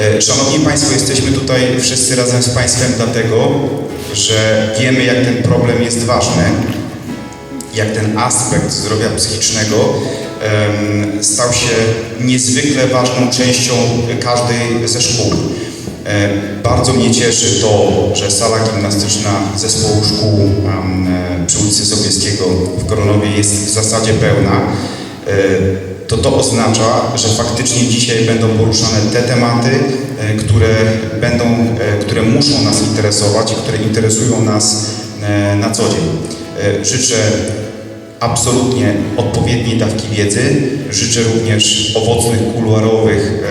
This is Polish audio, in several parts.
E, Szanowni Państwo, jesteśmy tutaj wszyscy razem z Państwem dlatego, że wiemy, jak ten problem jest ważny, jak ten aspekt zdrowia psychicznego stał się niezwykle ważną częścią każdej ze szkół. E, Bardzo mnie cieszy to, że sala gimnastyczna zespołu szkół e, przy ulicy Sobieskiego w Koronowie jest w zasadzie pełna. To to oznacza, że faktycznie dzisiaj będą poruszane te tematy, e, które będą, e, które muszą nas interesować i które interesują nas e, na co dzień. Życzę absolutnie odpowiedniej dawki wiedzy. Życzę również owocnych, kuluarowych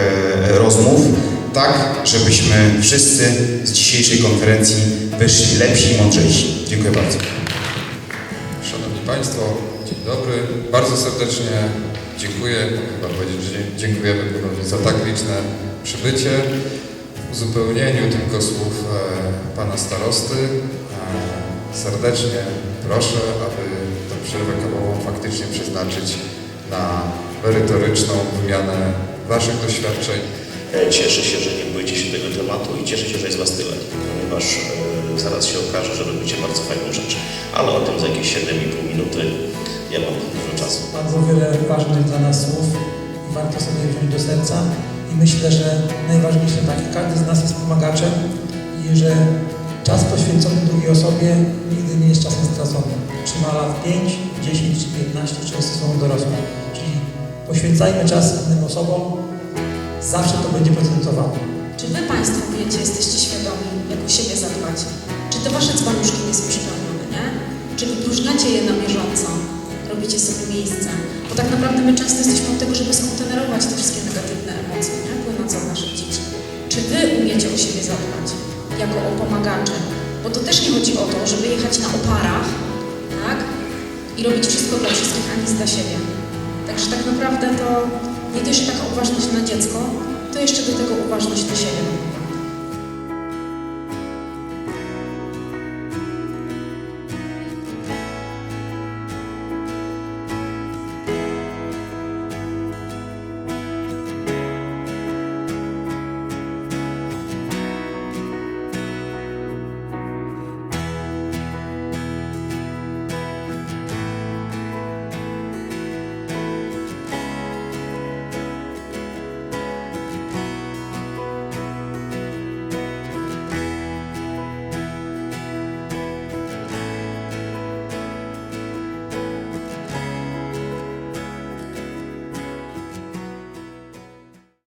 rozmów, tak żebyśmy wszyscy z dzisiejszej konferencji wyszli lepsi i mądrzejsi. Dziękuję bardzo. Szanowni Państwo, dzień dobry. Bardzo serdecznie dziękuję, chyba powiedzieć, że dziękujemy ponownie za tak liczne przybycie. W uzupełnieniu tylko słów e, Pana Starosty e, serdecznie proszę, aby tę przerwę kawową faktycznie przeznaczyć na merytoryczną wymianę Waszych doświadczeń, E, Cieszę się, że nie boicie się tego tematu i cieszę się, że jest Was tyle, ponieważ e, zaraz się okaże, że robicie bardzo fajną rzecz. Ale o tym za jakieś 7,5 minuty nie mam dużo czasu. bardzo wiele ważnych dla nas słów i warto sobie wziąć do serca. I myślę, że najważniejsze tak, każdy z nas jest pomagaczem i że czas poświęcony drugiej osobie nigdy nie jest czasem straconym. Czy ma lat 5, 10 czy 15, czy jest osobą dorosłą. Czyli poświęcajmy czas innym osobom, zawsze to będzie procentowało. Czy wy Państwo wiecie, jesteście świadomi, jak o siebie zadbać? Czy te wasze dzbanuszki nie są przypełnione, nie? Czy wypróżniacie je na bieżąco? Robicie sobie miejsce? Bo tak naprawdę my często jesteśmy od tego, żeby skontenerować te wszystkie negatywne emocje, nie? Płynące od naszych dzieci. Czy wy umiecie o siebie zadbać? Jako o pomagacze? Bo to też nie chodzi o to, żeby jechać na oparach, tak? I robić wszystko dla wszystkich, a nic dla siebie. Także tak naprawdę to nie dość, taka uważność na